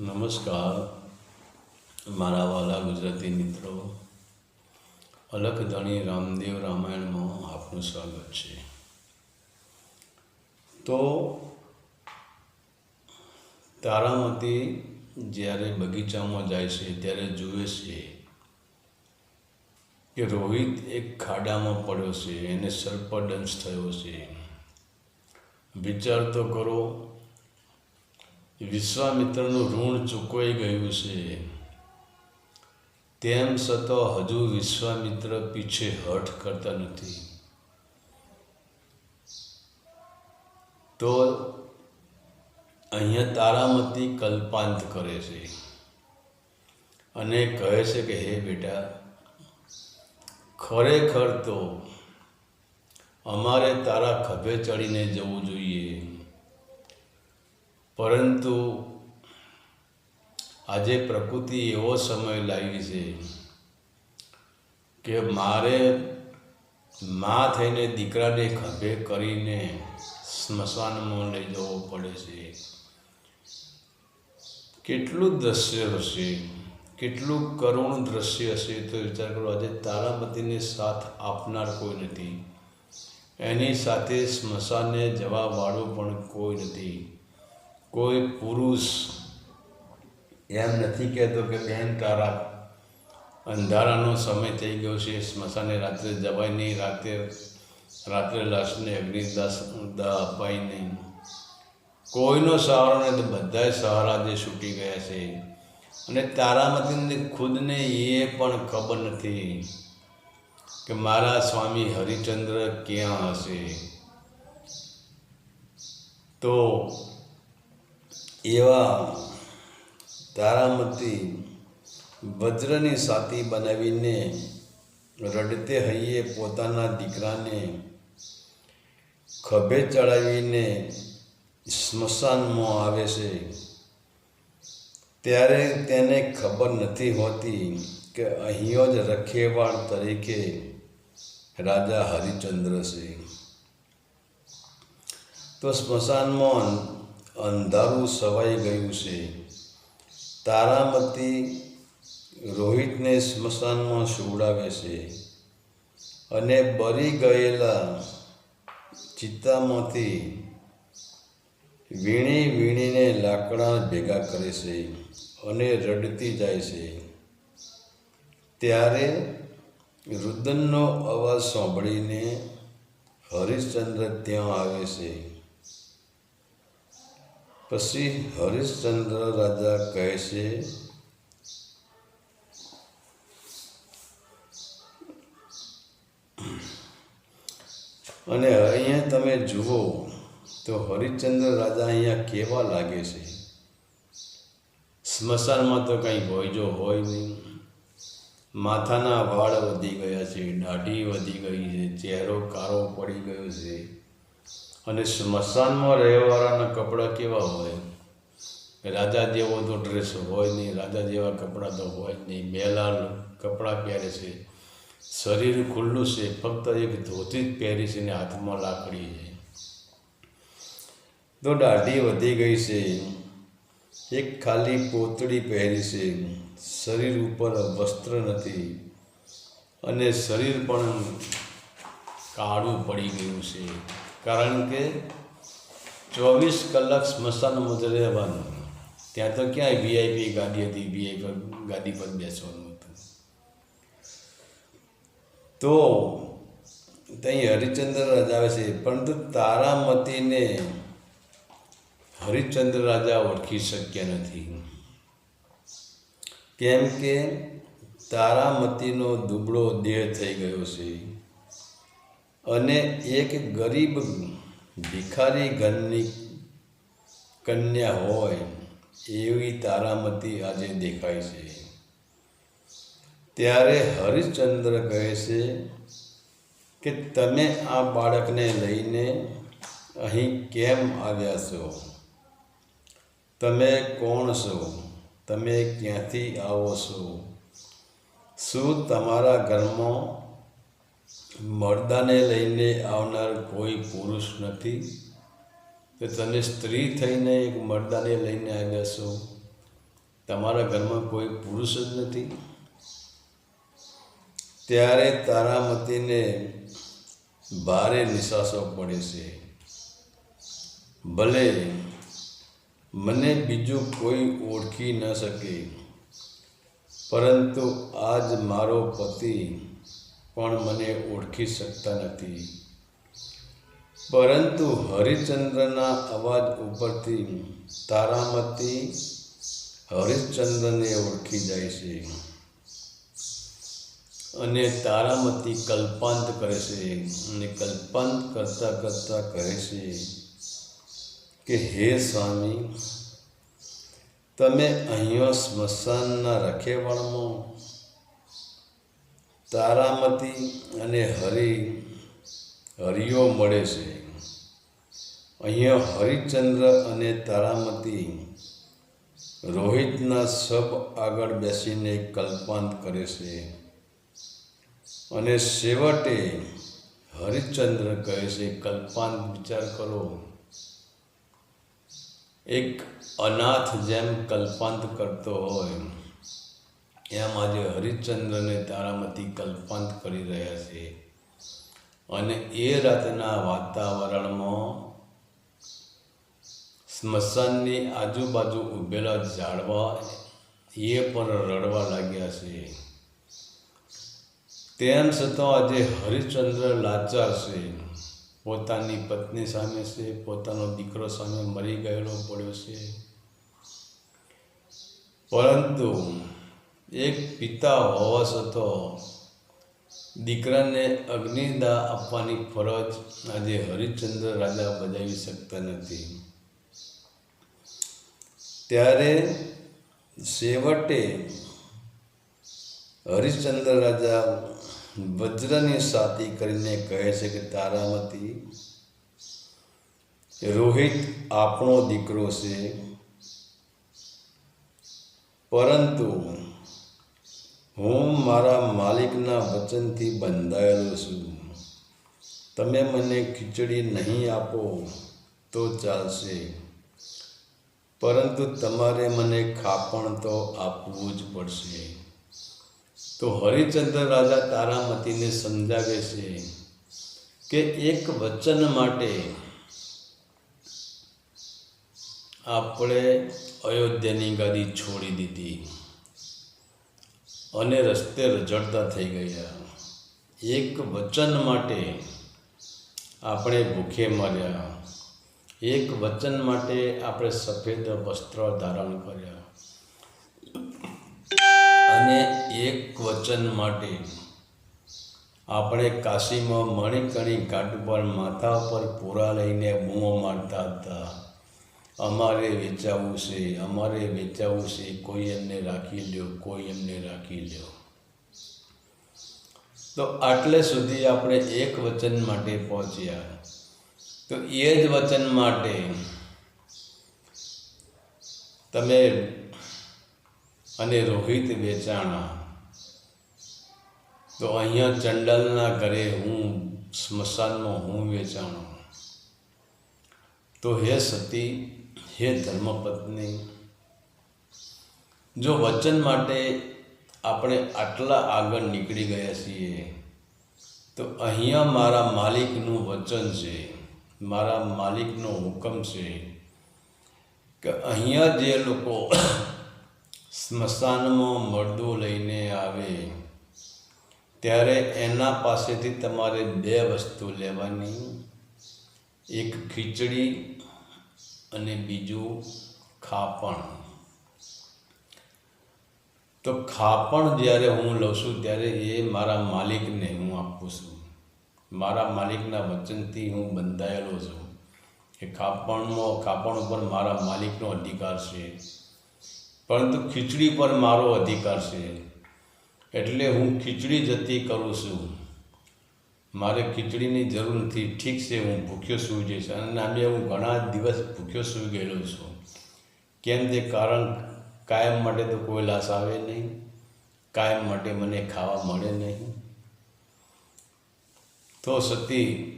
નમસ્કાર. મારા વાલા ગુજરાતી મિત્રો અલકધણી રામદેવ રામાયણમાં આપનું સ્વાગત છે. તો તારામતી જ્યારે બગીચામાં જાય છે, ત્યારે જુએ છે કે રોહિત એક ખાડામાં પડ્યો છે, એને સર્પદંશ થયો છે. વિચાર તો કરો વિશ્વામિત્રનું ઋણ ચૂકવાઈ ગયું છે. તેમ છતાં હજુ વિશ્વામિત્ર પીછે હઠ કરતા નથી. તો અહીંયા તારામતી કલ્પાંત કરે છે અને કહે છે કે, હે બેટા, ખરેખર તો અમારે તારા ખભે ચડીને જવું જોઈએ. પરંતુ આજે પ્રકૃતિ એવો સમય લાવી છે કે મારે મા થઈને દીકરાને ખભે કરીને સ્મશાનમાં લઈ જવો પડે છે. કેટલું દ્રશ્ય હશે, કેટલું કરુણ દ્રશ્ય હશે તો વિચાર કરો, આજે તારામતીને સાથ આપનાર કોઈ નથી. એની સાથે સ્મશાને જવાવાળું પણ કોઈ નથી. કોઈ પુરુષ એમ નથી કહેતો કે બેન તારા અંધારાનો સમય થઈ ગયો છે, સ્મશાને રાત્રે જવાય નહીં રાત્રે રાત્રે લાશને અગ્નિદાસ અપાય નહીં. કોઈનો સહારો નથી બધાય સહારા જે છૂટી ગયા છે. અને તારામતીને ખુદને એ પણ ખબર નથી કે મારા સ્વામી હરિચંદ્ર ક્યાં હશે. તો એવા તારામતી વજ્રની સાતી બનાવીને રડતે હૈયે પોતાના દીકરાને ખભે ચડાવીને સ્મશાનમાં આવે છે. ત્યારે તેને ખબર નથી હોતી કે અહીંયો જ રખેવાળ તરીકે રાજા હરિચંદ્ર છે. તો સ્મશાનમાં અંધારું સવાઈ ગયું છે. તારામતી રોહિતને સ્મશાનમાં સુવડાવે છે અને બરી ગયેલા ચિત્તામાંથી વીણી વીણીને લાકડા ભેગા કરે છે અને રડતી જાય છે. ત્યારે રુદનનો અવાજ સાંભળીને હરિશ્ચંદ્ર ત્યાં આવે છે. પછી હરિશ્ચંદ્ર રાજા કહે છે, અને અહીંયા તમે જુઓ, તો હરિશ્ચંદ્ર રાજા અહીંયા કેવા લાગે છે? સ્મશાનમાં તો કંઈ ભોયજો હોય નહીં. માથાના વાળ વધી ગયા છે, દાઢી વધી ગઈ છે, ચહેરો કાળો પડી ગયો છે. અને સ્મશાનમાં રહેવાવાળાના કપડાં કેવા હોય? રાજા જેવો તો ડ્રેસ હોય નહીં રાજા જેવા કપડાં તો હોય નહીં. મેલા કપડાં પહેરે છે. શરીર ખુલ્લું છે. ફક્ત એક ધોતી જ પહેરી છે ને હાથમાં લાકડી છે. તો દાઢી વધી ગઈ છે. એક ખાલી પોતળી પહેરી છે. શરીર ઉપર વસ્ત્ર નથી. અને શરીર પણ કાળું પડી ગયું છે. કારણ કે ચોવીસ કલાક સ્મશાન મધ્ય રહેવાનું. ત્યાં તો ક્યાંય વીઆઈપી ગાડી હતી વીઆઈ પર ગાડી પર બેસવાનું હતું. તો ત્યાં હરિચંદ્ર રાજા આવે છે. પરંતુ તારામતીને હરિચંદ્ર રાજા ઓળખી શક્યા નથી. કેમ કે તારામતીનો દુબળો દેહ થઈ ગયો છે. અને એક ગરીબ ભિખારી ઘરની કન્યા હોય, એવી તારામતી આજે દેખાય છે. ત્યારે હરિશ્ચંદ્ર કહે છે કે, તમે આ બાળકને લઈને અહીં કેમ આવ્યા છો? તમે કોણ છો? તમે ક્યાંથી આવો છો? શું તમારા ઘરમાં મર્દાને લઈને આવનાર કોઈ પુરુષ નથી. કે તમે સ્ત્રી થઈને એક મર્દાને લઈને આવ્યા છો? તમારા ઘરમાં કોઈ પુરુષ જ નથી? ત્યારે તારામતીને ભારે નિશાસો પડે છે. ભલે મને બીજું કોઈ ઓળખી ન શકે, પરંતુ આજ મારો પતિ પણ મને ઓળખી શકતા નથી. પરંતુ હરિચંદ્રના અવાજ ઉપરથી તારામતી હરિશ્ચંદ્રને ઓળખી જાય છે અને તારામતી કલ્પાંત કરે છે અને કલ્પાંત કરતાં કરતાં કહે છે કે, હે સ્વામી, તમે અહીંયા સ્મશાનના રખેવાળમાં તારામતી અને હરિ, હરિયો મળે છે. અહીંયા હરિચંદ્ર અને તારામતી રોહિતના સબ આગળ બેસીને કલ્પાંત કરે છે. અને છેવટે હરિચંદ્ર કહે છે, કલ્પાંત વિચાર કરો. એક અનાથ જેમ કલ્પાંત કરતો હોય. એમ આજે હરિશ્ચંદ્રને તારામતી કલ્પાંત કરી રહ્યા છે. અને એ રાતના વાતાવરણમાં સ્મશાનની આજુબાજુ ઊભેલા ઝાડવા એ પણ રડવા લાગ્યા છે. તેમ છતાં આજે હરિશ્ચંદ્ર લાચાર છે. પોતાની પત્ની સામે છે, પોતાનો દીકરો સામે મરી ગયેલો પડ્યો છે. પરંતુ એક પિતા હોવા છતાં દીકરાને અગ્નિદા આપવાની ફરજ આજે હરિશ્ચંદ્ર રાજા બજાવી શકતા નથી. ત્યારે છેવટે હરિશ્ચંદ્ર રાજા વજ્રની સાતી કરીને કહે છે કે, તારામતી, રોહિત આપણો દીકરો છે. પરંતુ હું મારા માલિકના વચનથી બંધાયેલો છું. તમે મને ખીચડી નહીં આપો તો ચાલશે. પરંતુ તમારે મને ખાપણ તો આપવું જ પડશે. તો હરિચંદ્ર રાજા તારામતીને સમજાવે છે કે એક વચન માટે આપણે અયોધ્યાની ગાદી છોડી દીધી. અને રસ્તે રજડતા થઈ ગયા. એક વચન માટે આપણે ભૂખે મર્યા. એક વચન માટે આપણે સફેદ વસ્ત્ર ધારણ કર્યા. અને એક વચન માટે આપણે કાશીમાં મણિકણી ઘાટ પર માથા પર પૂરા લઈને બૂમો મારતા હતા. અમારે વેચાવું છે, અમારે વેચાવું છે, કોઈ એમને રાખી લ્યો, કોઈ એમને રાખી લ્યો. તો આટલે સુધી આપણે એક વચન માટે પહોંચ્યા. તો એ જ વચન માટે તમે અને રોહિત વેચાણા. તો અહીંયા ચંડલના ઘરે હું સ્મશાનમાં હું વેચાણો. તો હે સતી હે ધર્મપત્ની, જો વચન માટે આપણે આટલા આગળ નીકળી ગયા છીએ, તો અહીંયા મારા માલિકનું વચન છે, મારા માલિકનો હુકમ છે કે અહીંયા જે લોકો સ્મશાનમાં મરદો લઈને આવે, ત્યારે એના પાસેથી તમારે બે વસ્તુ લેવાની, એક ખીચડી અને બીજું ખાપણ. તો ખાપણ જ્યારે હું લઉં છું, ત્યારે એ મારા માલિકને હું આપું છું. મારા માલિકના વચનથી હું બંધાયેલો છું એ ખાપણમાં ખાપણ ઉપર મારા માલિકનો અધિકાર છે. પરંતુ ખીચડી પર મારો અધિકાર છે. એટલે હું ખીચડી જતી કરું છું. મારે ખીચડીની જરૂર નથી ઠીક છે, હું ભૂખ્યો સૂઈ જઈશ. અને આમે હું ઘણા દિવસ ભૂખ્યો સૂઈ ગયેલો છું. કેમ તે કારણ, કાયમ માટે તો કોઈ લાશ આવે નહીં. કાયમ માટે મને ખાવા મળે નહીં. તો સતી,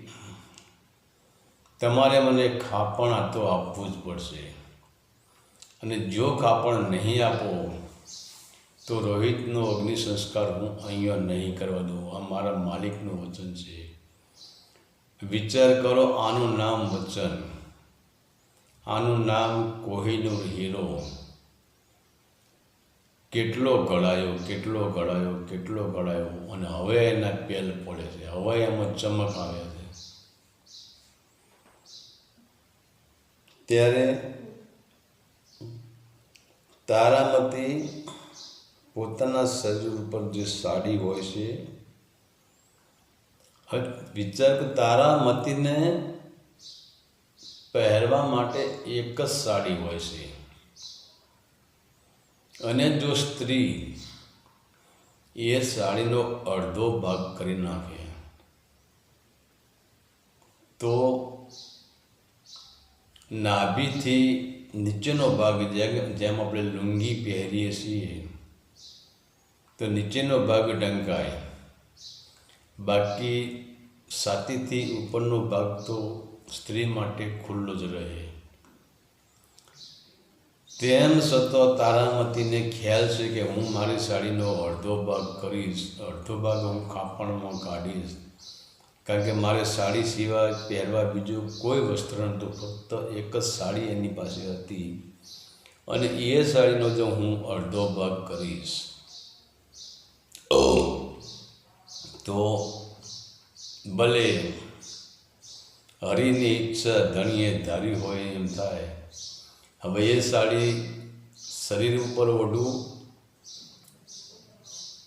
તમારે મને ખાપણ આ તો આપવું જ પડશે. અને જો ખાપણ નહીં આપો તો રોહિતનો અગ્નિ સંસ્કાર હું અહીંયા નહીં કરવા દઉં. આ મારા માલિકનું વચન છે. વિચાર કરો આનું નામ વચન. આનું નામ કોહિનૂર હીરો. કેટલો ગળાયો કેટલો ગળાયો કેટલો ગળાયો અને હવે એના પેલ પડે છે. હવે એમાં ચમક આવે છે. ત્યારે તારામતી પોતાના શરીર ઉપર જે સાડી હોય છે વિચાર તારા મતીને પહેરવા માટે એક જ સાડી હોય છે. અને જો સ્ત્રી એ સાડીનો અડધો ભાગ કરી નાખે, તો નાભીથી નીચેનો ભાગ જેમ આપણે લુંગી પહેરીએ છીએ તો નીચેનો ભાગ ડંકાય. બાકી સાતીથી ઉપરનો ભાગ તો સ્ત્રી માટે ખુલ્લો જ રહે. તેમ છતાં તારામતીને ખ્યાલ છે કે હું મારી સાડીનો અડધો ભાગ કરીશ, અડધો ભાગ હું કાપડમાં કાઢીશ. કારણ કે મારે સાડી સિવાય પહેરવા બીજું કોઈ વસ્ત્ર નહોતું, ફક્ત એક જ સાડી એની પાસે હતી. અને એ સાડીનો જો હું અડધો ભાગ કરીશ. તો ભલે હરિની ઈચ્છા ધણીએ ધારી હોય એમ થાય, હવે એ સાડી શરીર ઉપર ઓઢવું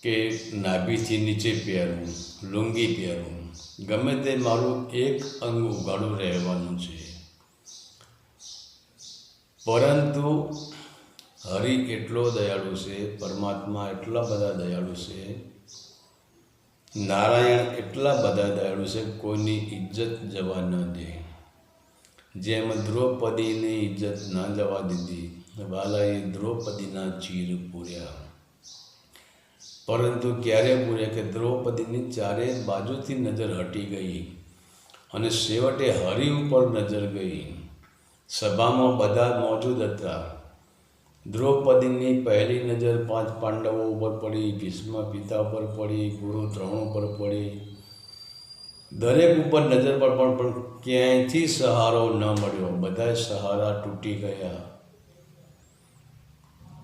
કે નાભીથી નીચે પહેરવું, લુંગી પહેરવું, ગમે તે મારું એક અંગ ઉગાડું રહેવાનું છે. પરંતુ હરિ એટલો દયાળુ છે, પરમાત્મા એટલા બધા દયાળુ છે, નારાયણ એટલા બધા દયાળુ છે, કોઈની ઇજ્જત જવા ન દે. જેમ દ્રૌપદીની ઇજ્જત ના જવા દીધી વાલાએ દ્રૌપદીના ચીર પૂર્યા. પરંતુ ક્યારે પૂર્યા કે દ્રૌપદીની ચારે બાજુથી નજર હટી ગઈ અને છેવટે હરિ ઉપર નજર ગઈ. સભામાં બધા મોજૂદ હતા. દ્રૌપદીની પહેલી નજર પાંચ પાંડવો ઉપર પડી ભીષ્મ પિતા ઉપર પડી, ગુરુ ત્રણ ઉપર પડી. દરેક ઉપર નજર પર પણ પણ ક્યાંયથી સહારો ન મળ્યો. બધા સહારા તૂટી ગયા.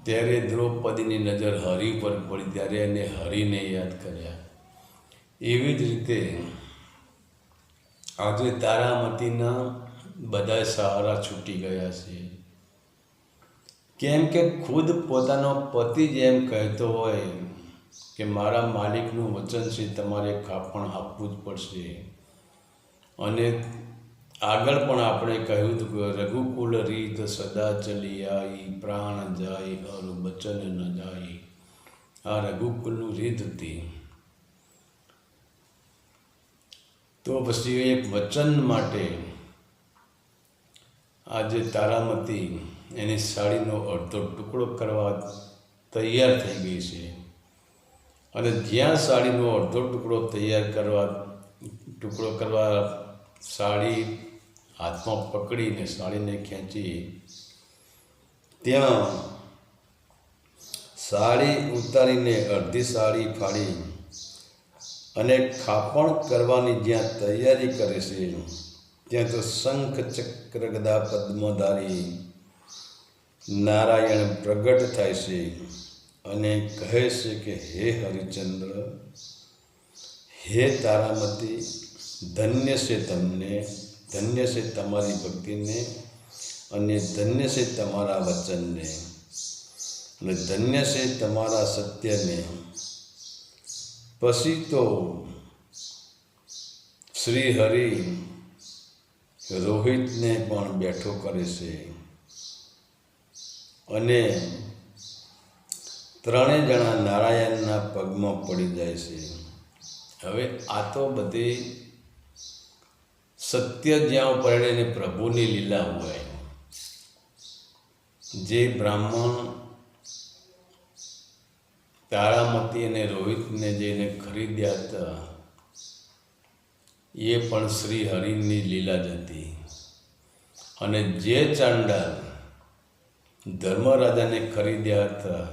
ત્યારે દ્રૌપદીની નજર હરિ પર પડી, ત્યારે એને હરિને યાદ કર્યા. એવી જ રીતે આજે તારામતીના બધા સહારા છૂટી ગયા છે. કેમ કે ખુદ પોતાનો પતિ જેમ કહેતો હોય કે મારા માલિકનું વચન છે, તમારે કાપણ આપવું જ પડશે. અને આગળ પણ આપણે કહ્યું હતું કે રઘુકુલ રીત સદા ચલી આઈ, પ્રાણ જાય અર બચન ન જાય. આ રઘુકુલનું રીત હતી. તો પછી એક વચન માટે આજે તારામતી એની સાડીનો અડધો ટુકડો કરવા તૈયાર થઈ ગઈ છે. અને જ્યાં સાડીનો અડધો ટુકડો તૈયાર કરવા, ટુકડો કરવા સાડી હાથમાં પકડીને સાડીને ખેંચી, ત્યાં સાડી ઉતારીને અડધી સાડી ફાડી અને ખાપણ કરવાની જ્યાં તૈયારી કરે છે, ત્યાં તો શંખ ચક્ર ગદા પદ્મધારી નારાયણ પ્રગટ થાય છે અને કહે છે કે, હે હરિચંદ્ર, હે તારામતી, ધન્ય છે તમને, ધન્ય છે તમારી ભક્તિને અને ધન્ય છે તમારા વચનને. અને ધન્ય છે તમારા સત્યને. પછી તો શ્રી હરિ રોહિતને પણ બેઠો કરે છે. અને ત્રણેય જણા નારાયણના પગમાં પડી જાય છે. હવે આ તો બધી સત્ય જ્યાં પરણે ને પ્રભુની લીલા હોય. જે બ્રાહ્મણ તારામતી અને રોહિતને જઈને ખરીદ્યા હતા, એ પણ શ્રી હરિની લીલા જ હતી. અને જે ચાંડાલ ધર્મરાજાને ખરીદ્યા હતા.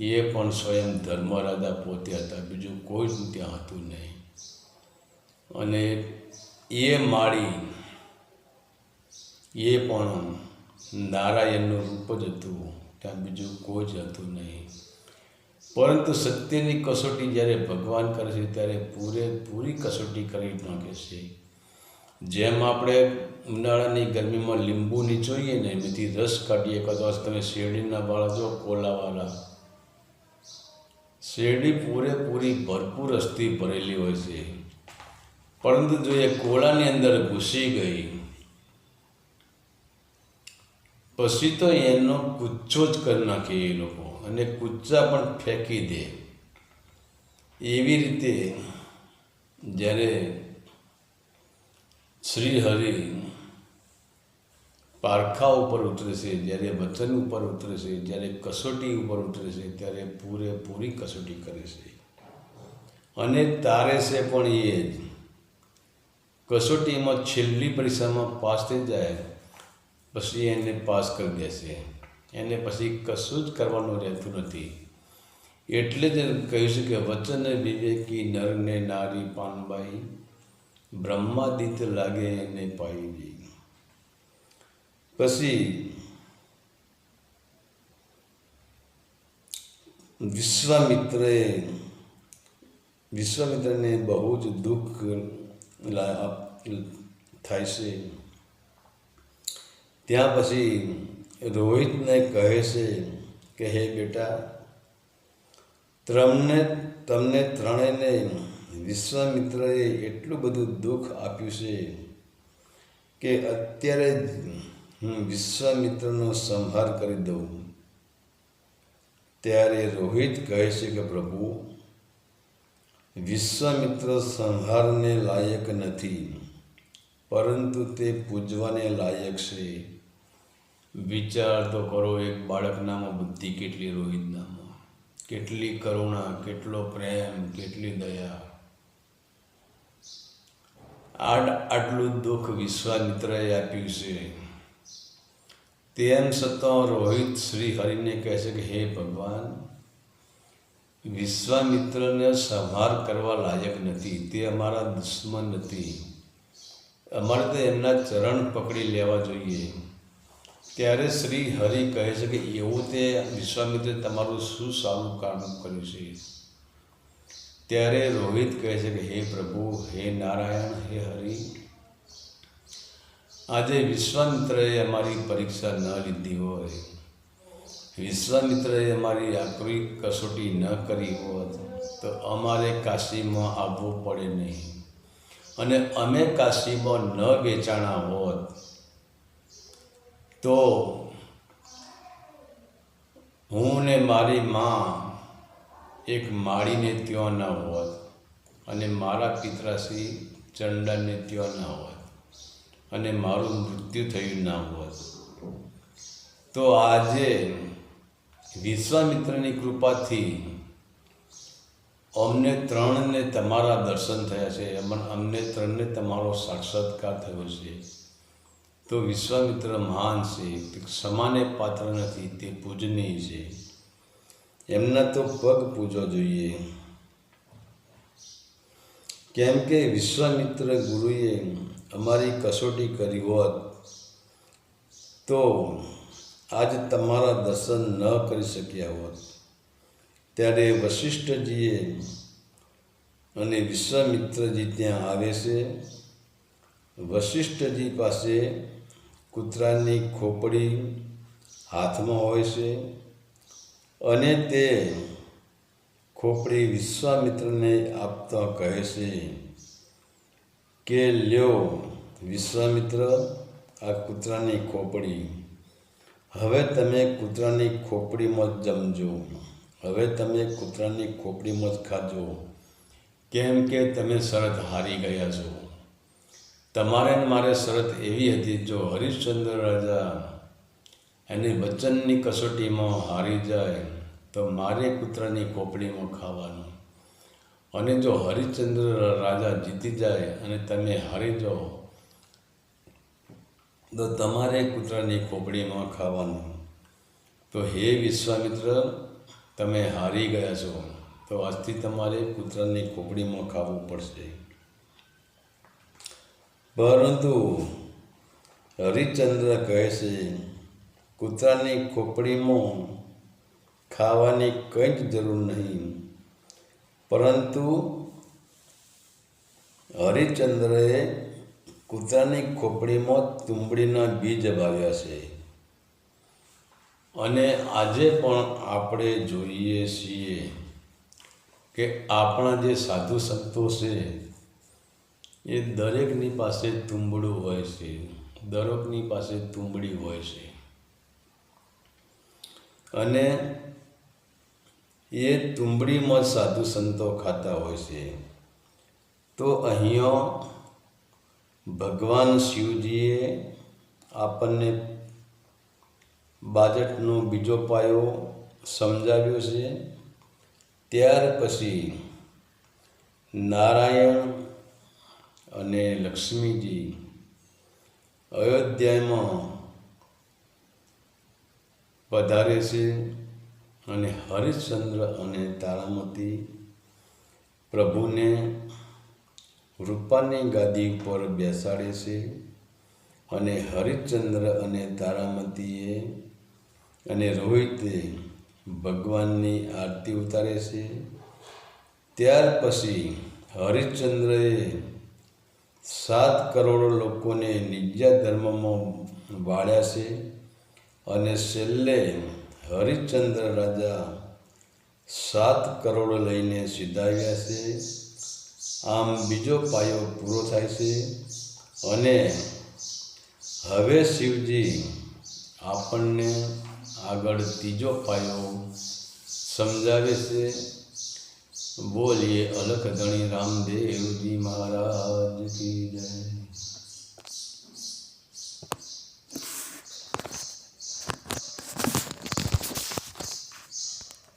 એ પણ સ્વયં ધર્મરાજા પોતે હતા. બીજું કોઈ જ ત્યાં હતું નહીં. અને એ માળી એ પણ નારાયણનું રૂપ જ હતું. ત્યાં બીજું કોઈ જ હતું નહીં. પરંતુ સત્યની કસોટી જ્યારે ભગવાન કરે છે, ત્યારે પૂરેપૂરી કસોટી કરી નાખે છે. જેમ આપણે ઉનાળાની ગરમીમાં લીંબુ નીચોઈએ ને, એમાંથી રસ કાઢીએ અથવા તમે શેરડીના વાળા જો કોલાવાળા. શેરડી પૂરેપૂરી ભરપૂર અસ્થિ ભરેલી હોય છે. પરંતુ જો એ કોળાની અંદર ઘૂસી ગઈ, પછી તો એનો ગુચ્છો જ કરી નાખે એ લોકો અને કૂચા પણ ફેંકી દે. એવી રીતે જ્યારે શ્રી હરિ પારખા ઉપર ઉતરે છે, જ્યારે વચન ઉપર ઉતરે છે, જ્યારે કસોટી ઉપર ઉતરે છે, ત્યારે પૂરેપૂરી કસોટી કરે છે. અને તારે છે પણ એ જ. કસોટીમાં છેલ્લી પરીક્ષામાં પાસ થઈ જાય, પછી એને પાસ કરી દેશે. એને પછી કશું જ કરવાનું રહેતું નથી. એટલે જ કહ્યું છે કે વચન વિવેકી નરને નારી પાનબાઈ. બ્રહ્માદિત્ય લાગે એને પાઈ પછી વિશ્વામિત્રે વિશ્વામિત્રને બહુ જ દુઃખ થાય છે. ત્યાં પછી રોહિતને કહે છે કે, હે બેટા તમને તમને ત્રણેયને વિશ્વામિત્રએ એટલું બધું દુઃખ આપ્યું છે કે અત્યારે હું વિશ્વામિત્રનો સંહાર કરી દઉં. ત્યારે રોહિત કહે છે કે, પ્રભુ, વિશ્વામિત્ર સંહારને લાયક નથી, પરંતુ તે પૂજવાને લાયક છે. વિચાર તો કરો, એક બાળકનામાં બુદ્ધિ કેટલી, રોહિતનામાં? કેટલી કરુણા, કેટલો પ્રેમ, કેટલી દયા. આડ આટલું દુઃખ વિશ્વામિત્રએ આપ્યું છે. તેમ છતાં રોહિત શ્રી હરિને કહે છે કે, હે ભગવાન, વિશ્વામિત્રને સંહાર કરવા લાયક નથી. તે અમારા દુશ્મન નથી. અમારે તો એમના ચરણ પકડી લેવા જોઈએ. ત્યારે શ્રી હરિ કહે છે કે, એવું તે વિશ્વામિત્રે તમારું શું સારું કામ કર્યું છે? ત્યારે રોહિત કહે છે કે, હે પ્રભુ, હે નારાયણ, હે હરિ, આજે વિશ્વામિત્રએ અમારી પરીક્ષા ન લીધી હોય. વિશ્વામિત્રએ અમારી આકરી કસોટી ન કરી હોત, તો અમારે કાશીમાં આવવું પડે નહીં. અને અમે કાશીમાં ન વેચાણા હોત, તો હું ને મારી માં એક માળીને ત્યાં ન હોત અને મારા પિતરાશ્રી ચંડાને ત્યાં ન હોત અને મારું મૃત્યુ થયું ના હોત. તો આજે વિશ્વામિત્રની કૃપાથી અમને ત્રણને તમારા દર્શન થયા છે. અમને ત્રણને તમારો સાક્ષાત્કાર થયો છે. તો વિશ્વામિત્ર મહાન છે, સમાને પાત્ર નથી, તે પૂજનીય છે. એમના તો પગ પૂજો જોઈએ. કેમ કે વિશ્વામિત્ર ગુરુએ અમારી કસોટી કરી હોત, તો આજ તમારા દર્શન ન કરી શક્યા હોત. ત્યારે વશિષ્ઠજીએ અને વિશ્વામિત્રજી ત્યાં આવે છે. વશિષ્ઠજી પાસે કૂતરાની ખોપડી હાથમાં હોય છે. અને તે ખોપડી વિશ્વામિત્રને આપતા કહે છે કે, લ્યો, વિશ્વામિત્ર, આ કૂતરાની ખોપડી. હવે તમે કૂતરાની ખોપડીમાં જ જમજો. હવે તમે કૂતરાની ખોપડીમાં જ ખાજો. કેમ કે તમે શરત હારી ગયા છો. તમારે મારે શરત એવી હતી જો હરિશ્ચંદ્ર રાજા એની વચનની કસોટીમાં હારી જાય તો મારે કૂતરાની ખોપડીમાં ખાવાનું. અને જો હરિશ્ચંદ્ર રાજા જીતી જાય અને તમે હારી જાઓ, તો તમારે કૂતરાની ખોપડીમાં ખાવાનું. તો હે વિશ્વામિત્ર, તમે હારી ગયા છો, તો આજથી તમારે કૂતરાની ખોપડીમાં ખાવું પડશે. પરંતુ હરિચંદ્ર કહે છે કૂતરાની ખોપડીમાં ખાવાની કંઈ જ જરૂર નહીં. પરંતુ હરિચંદ્રએ કૂતરાની ખોપડીમાં તુંબડીના બીજ અભાવ્યા છે. અને આજે પણ આપણે જોઈએ છીએ કે આપણા જે સાધુ સંતો છે, એ દરેકની પાસે તુંબડું હોય છે, દરેકની પાસે તુંબડી હોય છે. અને એ તુંબડીમાં સાધુ સંતો ખાતા હોય છે. તો અહીંયા ભગવાન શિવજીએ આપણને બાજટનો બીજો પાયો સમજાવ્યો છે. ત્યાર પછી નારાયણ અને લક્ષ્મીજી અયોધ્યામાં પધારે છે અને હરિશ્ચંદ્ર અને તારામતી પ્રભુને રૂપાની ગાદી પર બેસાડે છે અને હરિશ્ચંદ્ર અને તારામતીએ અને રોહિતે ભગવાનની આરતી ઉતારે છે. ત્યાર પછી હરિશ્ચંદ્રએ સાત કરોડ લોકોને નિજા ધર્મમાં વાળ્યા છે. અને છેલ્લે હરિશ્ચંદ્ર રાજા સાત કરોડ લઈને સિધાવ્યા છે. આમ બીજો પાયો પૂરો થાય છે અને હવે શિવજી આપણને આગળ ત્રીજો પાયો સમજાવે છે. બોલીએ અલખ ધણી રામદેવજી મહારાજ કી જય.